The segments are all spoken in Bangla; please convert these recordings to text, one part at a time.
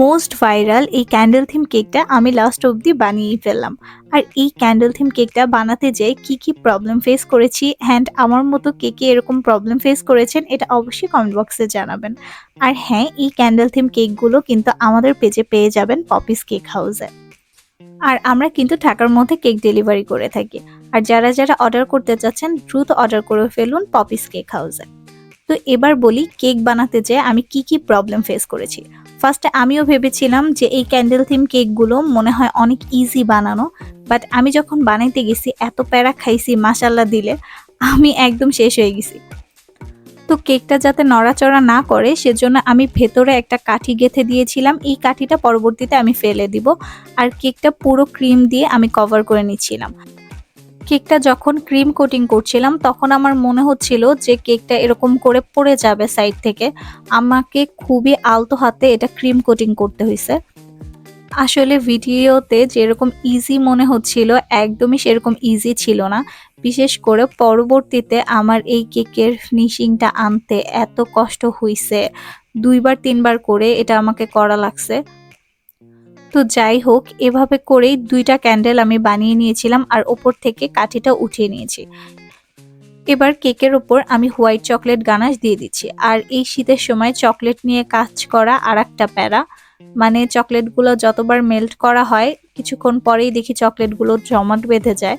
মোস্ট ভাইরাল এই ক্যান্ডেল থিম কেকটা আমি লাস্ট অবধি বানিয়েই ফেললাম। আর এই ক্যান্ডেল থিম কেকটা বানাতে যেয়ে কি কি প্রবলেম ফেস করেছি অ্যান্ড আমার মতো কে কে এরকম প্রবলেম ফেস করেছেন এটা অবশ্যই কমেন্ট বক্সে জানাবেন। আর হ্যাঁ এই ক্যান্ডেল থিম কেকগুলো কিন্তু আমাদের পেজে পেয়ে যাবেন পপিস কেক হাউসে আর আমরা কিন্তু ঢাকার মধ্যে কেক ডেলিভারি করে থাকি। আর যারা যারা অর্ডার করতে চাচ্ছেন, দ্রুত অর্ডার করে ফেলুন পপিস কেক হাউসে তো এবার বলি কেক বানাতে যেয়ে আমি কি কি প্রবলেম ফেস করেছি। ফার্স্টে আমিও ভেবেছিলাম যে এই ক্যান্ডেল থিম কেকগুলো মনে হয় অনেক ইজি বানানো বাট আমি যখন বানাইতে গেছি, এত প্যারা খাইছি মাসাল্লা দিলে, আমি একদম শেষ হয়ে গেছি। তো কেকটা যাতে নড়াচড়া না করে, সেজন্য আমি ভেতরে একটা কাঠি গেঁথে দিয়েছিলাম, এই কাঠিটা পরবর্তীতে আমি ফেলে দিব, আর কেকটা পুরো ক্রিম দিয়ে আমি কভার করে নিচ্ছিলাম। কেকটা যখন ক্রিম কোটিং করছিলাম, তখন আমার মনে হচ্ছিল যে কেকটা এরকম করে পড়ে যাবে সাইড থেকে। আমাকে খুবই আলতো হাতে এটা ক্রিম কোটিং করতে হয়েছে আসলে ভিডিওতে যেরকম ইজি মনে হচ্ছিল, একদমই সেরকম ইজি ছিল না। বিশেষ করে পরবর্তীতে আমার এই কেকের ফিনিশিংটা আনতে এত কষ্ট হইছে। দুইবার, তিনবার করে এটা আমাকে করা লাগছে। তো যাই হোক, এভাবে করেই দুইটা ক্যান্ডেল আমি বানিয়ে নিয়েছিলাম আর ওপর থেকে কাঠিটা উঠিয়ে নিয়েছি। এবার কেকের ওপর আমি হোয়াইট চকলেট গানাশ দিয়ে দিচ্ছি। আর এই শীতের সময় চকলেট নিয়ে কাজ করা আর একটা প্যারা। মানে চকলেটগুলো যতবার মেল্ট করা হয়, কিছুক্ষণ পরেই দেখি চকলেটগুলো জমাট বেঁধে যায়।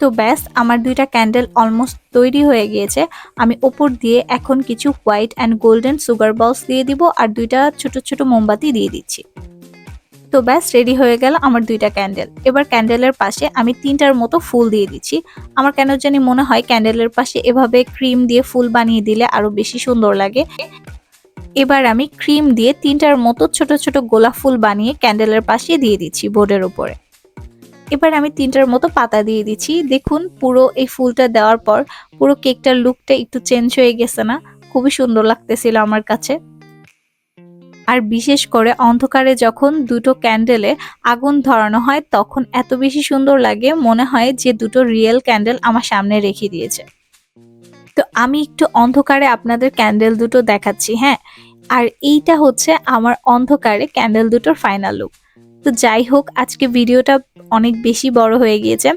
তো ব্যাস, আমার দুইটা ক্যান্ডেল অলমোস্ট তৈরি হয়ে গিয়েছে। আমি ওপর দিয়ে এখন কিছু হোয়াইট অ্যান্ড গোল্ডেন সুগার বলস দিয়ে দিব আর দুইটা ছোট ছোট মোমবাতি দিয়ে দিচ্ছি। তো ব্যাস রেডি হয়ে গেল আমার দুইটা ক্যান্ডেল এবার ক্যান্ডেলের পাশে আমি তিনটার মতো ফুল দিয়ে দিচ্ছি। আমার কেন জানি মনে হয় ক্যান্ডেলের পাশে এভাবে ক্রিম দিয়ে ফুল বানিয়ে দিলে আরও বেশি সুন্দর লাগে। এবার আমি ক্রিম দিয়ে তিনটার মতো ছোট ছোট গোলাপ ফুল বানিয়ে ক্যান্ডেলের পাশে দিয়ে দিচ্ছি বোর্ডের উপরে। এবার আমি তিনটার মতো পাতা দিয়ে দিচ্ছি। দেখুন, পুরো এই ফুলটা দেওয়ার পর পুরো কেকটার লুকটা একটু চেঞ্জ হয়ে গেছে না? খুবই সুন্দর লাগতেছিল আমার কাছে। আর বিশেষ করে অন্ধকারে যখন দুটো ক্যান্ডেলে আগুন ধরানো হয়, তখন এত বেশি সুন্দর লাগে, মনে হয় যে দুটো রিয়েল ক্যান্ডেল আমার সামনে রেখে দিয়েছে। তো আমি একটু অন্ধকারে আপনাদের ক্যান্ডেল দুটো দেখাচ্ছি হ্যাঁ? আর এইটা হচ্ছে আমার অন্ধকারে ক্যান্ডেল দুটোর ফাইনাল লুক তো যাই হোক, আজকে ভিডিওটা অনেক বেশি বড় হয়ে গিয়েছে।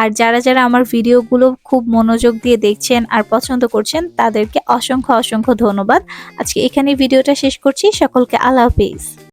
আর যারা যারা আমার ভিডিওগুলো খুব মনোযোগ দিয়ে দেখছেন আর পছন্দ করছেন, তাদেরকে অসংখ্য অসংখ্য ধন্যবাদ। আজকে এখানে ভিডিওটা শেষ করছি। সকলকে আল্লাহ হাফিজ।